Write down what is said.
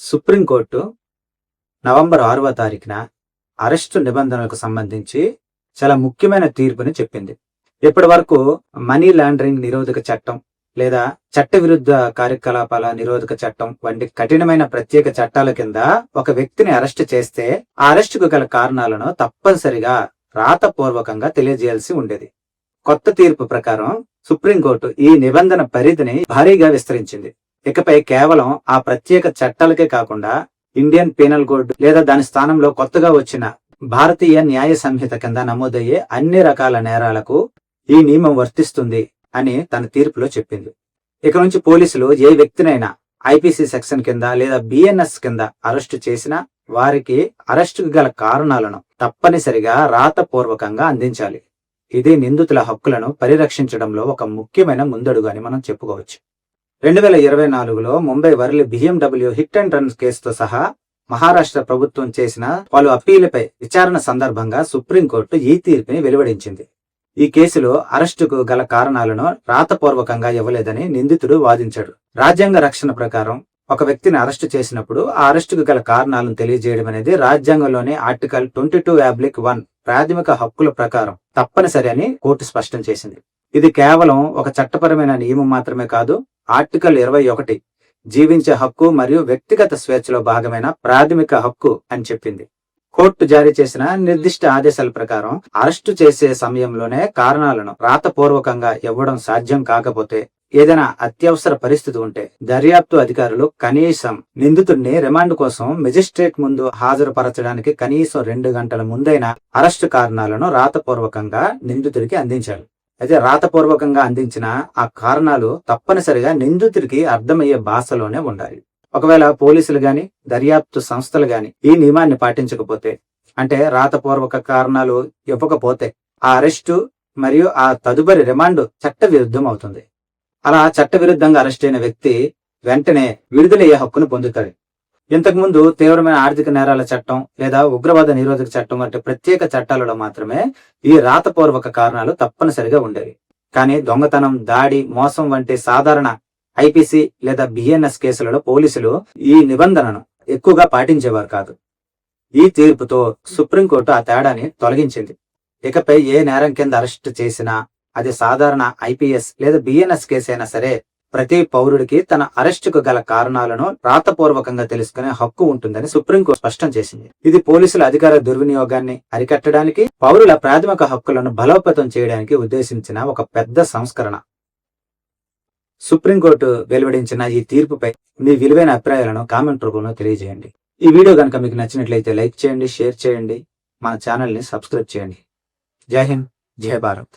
Supreme court November ఆరవ తారీఖున arrest నిబంధనలకు సంబంధించి చాలా ముఖ్యమైన తీర్పుని చెప్పింది. ఇప్పటి వరకు మనీ లాండరింగ్ నిరోధక చట్టం లేదా చట్ట విరుద్ధ కార్యకలాపాల నిరోధక చట్టం వంటి కఠినమైన ప్రత్యేక చట్టాల కింద ఒక వ్యక్తిని అరెస్ట్ చేస్తే ఆ అరెస్టుకు గల కారణాలను తప్పనిసరిగా రాతపూర్వకంగా తెలియజేయాల్సి ఉండేది. కొత్త తీర్పు ప్రకారం సుప్రీంకోర్టు ఈ నిబంధన పరిధిని భారీగా విస్తరించింది. ఇకపై కేవలం ఆ ప్రత్యేక చట్టాలకే కాకుండా ఇండియన్ పీనల్ కోడ్ లేదా దాని స్థానంలో కొత్తగా వచ్చిన భారతీయ న్యాయ సంహిత కింద నమోదయ్యే అన్ని రకాల నేరాలకు ఈ నియమం వర్తిస్తుంది అని తన తీర్పులో చెప్పింది. ఇక నుంచి పోలీసులు ఏ వ్యక్తినైనా ఐపీసీ సెక్షన్ కింద లేదా బిఎన్ఎస్ కింద అరెస్టు చేసినా వారికి అరెస్టుకు గల కారణాలను తప్పనిసరిగా రాతపూర్వకంగా అందించాలి. ఇది నిందితుల హక్కులను పరిరక్షించడంలో ఒక ముఖ్యమైన ముందడుగు అని మనం చెప్పుకోవచ్చు. రెండు వేల ఇరవై నాలుగులో Mumbai Worli BMW hit and run కేసుతో సహా మహారాష్ట్ర ప్రభుత్వం చేసిన పలు అప్పీలపై విచారణ సందర్భంగా సుప్రీంకోర్టు ఈ తీర్పుని వెలువడించింది. ఈ కేసులో అరెస్టుకు గల కారణాలను రాతపూర్వకంగా ఇవ్వలేదని నిందితుడు వాదించాడు. రాజ్యాంగ రక్షణ ప్రకారం ఒక వ్యక్తిని అరెస్టు చేసినప్పుడు ఆ అరెస్టుకు గల కారణాలను తెలియజేయడం అనేది రాజ్యాంగంలోని ఆర్టికల్ ట్వంటీ టూ యాబ్లిక్ వన్ ప్రాథమిక హక్కుల ప్రకారం తప్పనిసరి అని కోర్టు స్పష్టం చేసింది. ఇది కేవలం ఒక చట్టపరమైన నియమం మాత్రమే కాదు ఆర్టికల్ ఇరవై ఒకటి జీవించే హక్కు మరియు వ్యక్తిగత స్వేచ్ఛలో భాగమైన ప్రాథమిక హక్కు అని చెప్పింది. కోర్టు జారీ చేసిన నిర్దిష్ట ఆదేశాల ప్రకారం అరెస్టు చేసే సమయంలోనే కారణాలను రాతపూర్వకంగా ఇవ్వడం సాధ్యం కాకపోతే ఏదైనా అత్యవసర పరిస్థితి ఉంటే దర్యాప్తు అధికారులు కనీసం నిందితుడిని రిమాండ్ కోసం మెజిస్ట్రేట్ ముందు హాజరుపరచడానికి కనీసం రెండు గంటల ముందైన అరెస్టు కారణాలను రాతపూర్వకంగా నిందితుడికి అందించాలి అయితే రాతపూర్వకంగా అందించిన ఆ కారణాలు తప్పనిసరిగా నిందితుడికి అర్థమయ్యే భాషలోనే ఉండాలి. ఒకవేళ పోలీసులు గాని దర్యాప్తు సంస్థలు గాని ఈ నియమాన్ని పాటించకపోతే అంటే రాతపూర్వక కారణాలు ఇవ్వకపోతే ఆ అరెస్టు మరియు ఆ తదుపరి రిమాండ్ చట్ట విరుద్ధం అవుతుంది అలా చట్ట విరుద్ధంగా అరెస్ట్ అయిన వ్యక్తి వెంటనే విడుదలయ్యే హక్కును పొందుతాడు. ఇంతకుముందు తీవ్రమైన ఆర్థిక నేరాల చట్టం లేదా ఉగ్రవాద నిరోధక చట్టం వంటి ప్రత్యేక చట్టాలలో మాత్రమే ఈ రాతపూర్వక కారణాలు తప్పనిసరిగా ఉండేవి. కానీ దొంగతనం దాడి మోసం వంటి సాధారణ ఐపీసీ లేదా బిఎన్ఎస్ కేసులలో పోలీసులు ఈ నిబంధనను ఎక్కువగా పాటించేవారు కాదు. ఈ తీర్పుతో సుప్రీంకోర్టు ఆ తేడాని తొలగించింది. ఇకపై ఏ నేరం కింద అరెస్ట్ చేసినా అది సాధారణ ఐపీఎస్ లేదా బిఎన్ఎస్ కేసు అయినా సరే ప్రతి పౌరుడికి తన అరెస్టుకు గల కారణాలను రాతపూర్వకంగా తెలుసుకునే హక్కు ఉంటుందని సుప్రీంకోర్టు స్పష్టం చేసింది. ఇది పోలీసుల అధికార దుర్వినియోగాన్ని అరికట్టడానికి పౌరుల ప్రాథమిక హక్కులను బలోపేతం చేయడానికి ఉద్దేశించిన ఒక పెద్ద సంస్కరణ. సుప్రీంకోర్టు వెలువడించిన ఈ తీర్పుపై మీ విలువైన అభిప్రాయాలను కామెంట్ రూపంలో తెలియజేయండి. ఈ వీడియో కనుక మీకు నచ్చినట్లయితే లైక్ చేయండి షేర్ చేయండి మన ఛానల్ని సబ్స్క్రైబ్ చేయండి. జై హింద్ జై భారత్.